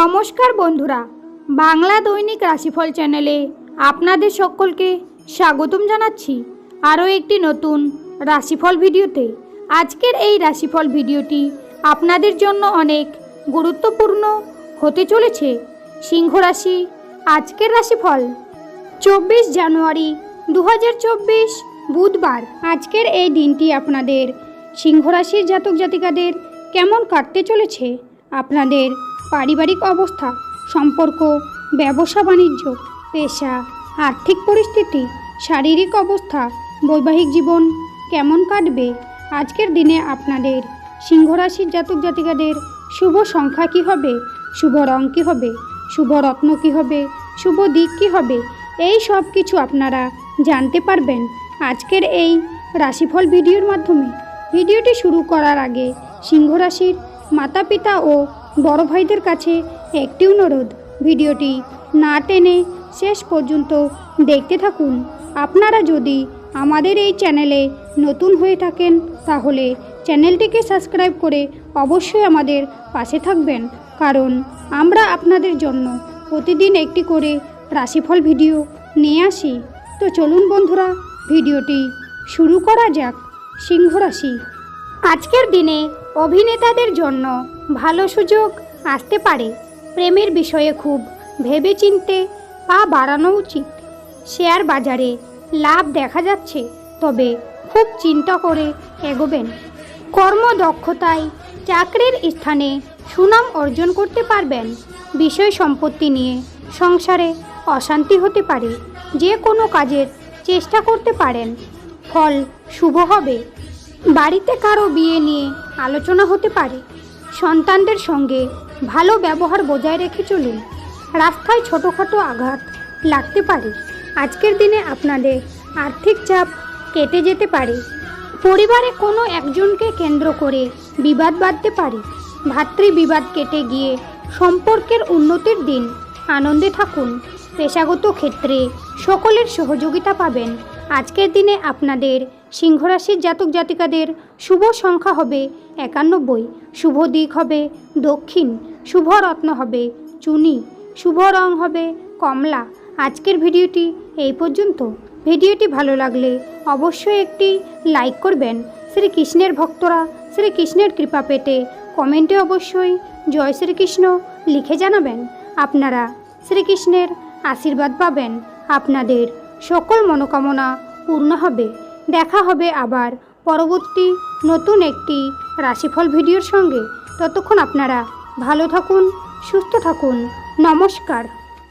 নমস্কার বন্ধুরা, বাংলা দৈনিক রাশিফল চ্যানেলে আপনাদের সকলকে স্বাগতম জানাচ্ছি। আরও একটি নতুন রাশিফল ভিডিওতে। আজকের এই রাশিফল ভিডিওটি আপনাদের জন্য অনেক গুরুত্বপূর্ণ হতে চলেছে। সিংহ রাশি, আজকের রাশিফল। চব্বিশ জানুয়ারি দু হাজার চব্বিশ, বুধবার। আজকের এই দিনটি আপনাদের সিংহ রাশির জাতক জাতিকাদের কেমন কাটতে চলেছে? আপনাদের পারিবারিক অবস্থা, সম্পর্ক, ব্যবসা, বাণিজ্য, পেশা, আর্থিক পরিস্থিতি, শারীরিক অবস্থা, বৈবাহিক জীবন কেমন কাটবে? আজকের দিনে আপনাদের সিংহ রাশির জাতক জাতিকাদের শুভ সংখ্যা কী হবে? শুভ রং কী হবে? শুভ রত্ন কী হবে? শুভ দিক কী হবে? এই সব কিছু আপনারা জানতে পারবেন আজকের এই রাশিফল ভিডিওর মাধ্যমে। ভিডিওটি শুরু করার আগে সিংহ রাশির মাতা পিতা ও বড় ভাইদের কাছে একটি অনুরোধ। ভিডিওটি না টেনে শেষ পর্যন্ত দেখতে থাকুন। আপনারা যদি আমাদের এই চ্যানেলে নতুন হয়ে থাকেন, তাহলে চ্যানেলটিকে সাবস্ক্রাইব করে অবশ্যই আমাদের পাশে থাকবেন। কারণ আমরা আপনাদের জন্য প্রতিদিন একটি করে রাশিফল ভিডিও নিয়ে আসি। তো চলুন বন্ধুরা, ভিডিওটি শুরু করা যাক সিংহ রাশি আজকের দিনে অভিনেতাদের জন্য ভালো সুযোগ আসতে পারে। প্রেমের বিষয়ে খুব ভেবেচিন্তে পা বাড়ানো উচিত। শেয়ার বাজারে লাভ দেখা যাচ্ছে, তবে খুব চিন্তা করে এগোবেন। কর্মদক্ষতায় চাকরির স্থানে সুনাম অর্জন করতে পারবেন। বিষয় সম্পত্তি নিয়ে সংসারে অশান্তি হতে পারে। যে কোনো কাজের চেষ্টা করতে পারেন। ফল শুভ হবে। বাড়িতে কারও বিয়ে নিয়ে আলোচনা হতে পারে। সন্তানদের সঙ্গে ভালো ব্যবহার বজায় রেখে চলুন। রাস্তায় ছোটোখাটো আঘাত লাগতে পারে। আজকের দিনে আপনাদের আর্থিক চাপ কেটে যেতে পারে। পরিবারে কোনো একজনকে কেন্দ্র করে বিবাদ বাঁধতে পারে। ভাতৃ বিবাদ কেটে গিয়ে সম্পর্কের উন্নতির দিন। আনন্দে থাকুন। পেশাগত ক্ষেত্রে সকলের সহযোগিতা পাবেন। আজকের দিনে আপনাদের সিংহরাশির জাতক জাতিকাদের শুভ সংখ্যা হবে একানব্বই শুভ দিক হবে দক্ষিণ, শুভ রত্ন হবে চুনি, শুভ রং হবে কমলা। আজকের ভিডিওটি এই পর্যন্ত। ভিডিওটি ভালো লাগলে অবশ্যই একটি লাইক করবেন। শ্রীকৃষ্ণের ভক্তরা শ্রীকৃষ্ণের কৃপা পেতে কমেন্টে অবশ্যই জয় শ্রীকৃষ্ণ লিখে জানাবেন। আপনারা শ্রীকৃষ্ণের আশীর্বাদ পাবেন। আপনাদের সকল মনোকামনা পূর্ণ হবে। দেখা হবে আবার পরবর্তী নতুন একটি রাশিফল ভিডিওর সঙ্গে। ততক্ষণ আপনারা ভালো থাকুন, সুস্থ থাকুন। নমস্কার।